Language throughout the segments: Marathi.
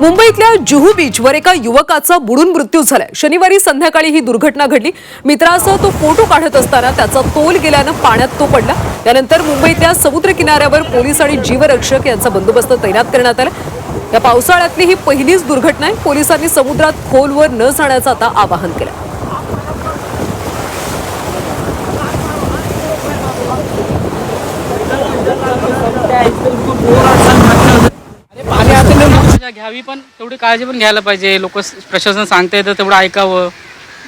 मुंबईतल्या जुहू बीचवर एका युवकाचा बुडून मृत्यू झालाय. शनिवारी संध्याकाळी ही दुर्घटना घडली. मित्रासह तो फोटो काढत असताना त्याचा तोल गेल्यानं पाण्यात तो पडला. त्यानंतर मुंबईतल्या समुद्र किनाऱ्यावर पोलीस आणि जीवरक्षक यांचा बंदोबस्त तैनात करण्यात आला. या पावसाळ्यातली ही पहिलीच दुर्घटना आहे. पोलिसांनी समुद्रात खोलवर न जाण्याचं आता आवाहन केलं. पाणी काळजी घ्यावी पण तेवढी काळजी पण घ्यायला पाहिजे. लोक प्रशासन सांगते तर तेवढं ऐकावं.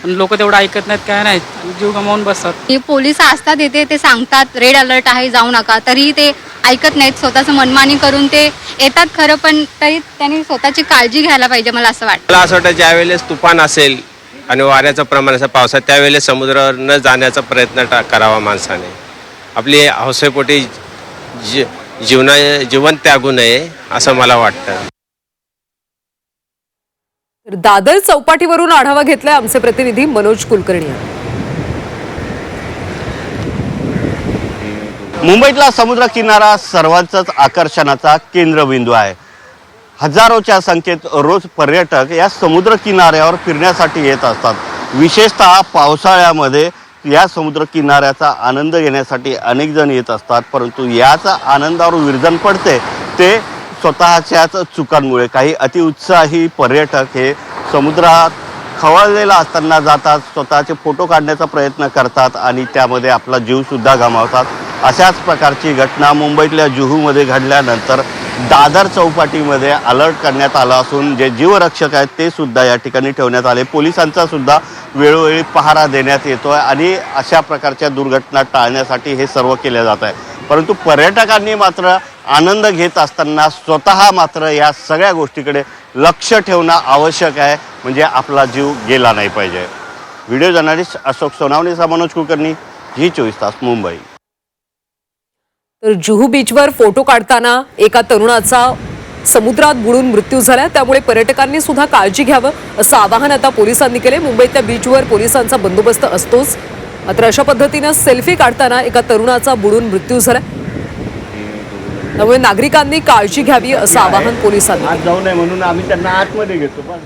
पण लोक तेवढं ऐकत नाहीत काय नाहीत जीव गमावून बसतात. हे पोलीस असतात येते ते सांगतात रेड अलर्ट आहे जाऊ नका. तरीही ते ऐकत नाहीत स्वतःचं मनमानी करून ते येतात खरं पण तरी त्यांनी स्वतःची काळजी घ्यायला पाहिजे मला असं वाटतं. मला असं वाटतं ज्यावेळेस तुफान असेल आणि वाऱ्याचं प्रमाण असेल पावसात त्यावेळेस समुद्रावर न जाण्याचा प्रयत्न टा करावा माणसाने. आपली हौसेपोटी जी जीवना जीवन त्यागू नये असं मला वाटतं. दादर चौपाटीवरून आढावा घेतलाय आमचे प्रतिनिधी मनोज कुलकर्णी. मुंबईतला समुद्र किनारा सर्वांचाच आकर्षणाचा केंद्रबिंदू आहे. हजारोच्या संख्येत रोज पर्यटक या समुद्र किनाऱ्यावर फिरण्यासाठी येत असतात. विशेषतः पावसाळ्यामध्ये या समुद्र किनाऱ्याचा आनंद घेण्यासाठी अनेक जण येत असतात परंतु याचा आनंदावर विरजन पडते ते स्वतःच्याच चुकांमुळे काही अतिउत्साही पर्यटक हे समुद्रात खवळलेला असताना जातात स्वतःचे फोटो काढण्याचा प्रयत्न करतात आणि त्यामध्ये आपला जीवसुद्धा गमावतात. अशाच प्रकारची घटना मुंबईतल्या जुहूमध्ये घडल्यानंतर दादर चौपाटीमध्ये अलर्ट करण्यात आला असून जे जीवरक्षक आहेत ते सुद्धा या ठिकाणी ठेवण्यात आले. पोलिसांचा सुद्धा वेळोवेळी पहारा देण्यात येतो आहे आणि अशा प्रकारच्या दुर्घटना टाळण्यासाठी हे सर्व केले जात आहे. परंतु पर्यटकांनी मात्र आनंद घेत असताना स्वतः मात्र या सगळ्या गोष्टीकडे लक्ष ठेवणं आवश्यक आहे. म्हणजे आपला जीव गेला नाही पाहिजे. व्हिडिओ जर्नलिस्ट अशोक सोनावणेचा मनोज कुलकर्णी ही चोवीस तास मुंबई. तर जुहू बीचवर फोटो काढताना एका तरुणाचा समुद्रात बुडून मृत्यू झाला. त्यामुळे पर्यटकांनी सुद्धा काळजी घ्यावं असं आवाहन आता पोलिसांनी केले. मुंबईतल्या बीचवर पोलिसांचा बंदोबस्त असतोच. मात्र अशा पद्धतीनं सेल्फी काढताना एका तरुणाचा बुडून मृत्यू झाला. त्यामुळे नागरिकांनी काळजी घ्यावी असं आवाहन पोलिसांनी. जाऊ नये म्हणून आम्ही त्यांना आतमध्ये घेतो पण